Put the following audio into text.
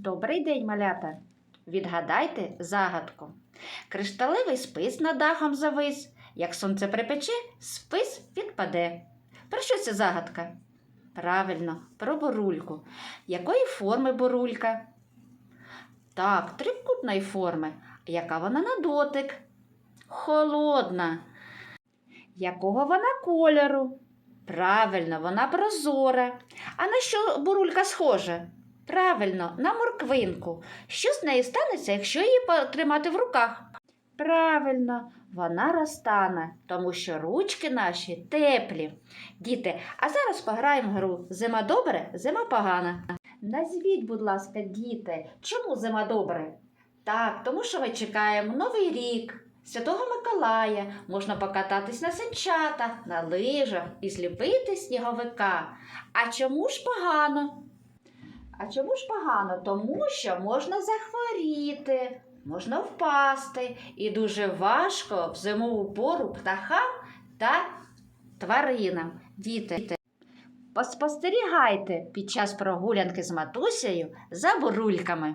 Добрий день, малята. Відгадайте загадку. Кришталевий спис над дахом завис. Як сонце припече, спис відпаде. Про що ця загадка? Правильно, про бурульку. Якої форми бурулька? Так, трикутної форми. Яка вона на дотик? Холодна. Якого вона кольору? Правильно, вона прозора. А на що бурулька схожа? Правильно, на морквинку. Що з нею станеться, якщо її потримати в руках? Правильно, вона розтане, тому що ручки наші теплі. Діти, а зараз пограємо в гру Зима добре, зима погана. Назвіть, будь ласка, діти, чому зима добре? Так, тому що ми чекаємо Новий рік, Святого Миколая, можна покататись на санчатах, на лижах і зліпити сніговика. А чому ж погано? А чому ж погано? Тому що можна захворіти, можна впасти, і дуже важко в зимову пору птахам та тваринам. Діти, поспостерігайте під час прогулянки з матусею за бурульками.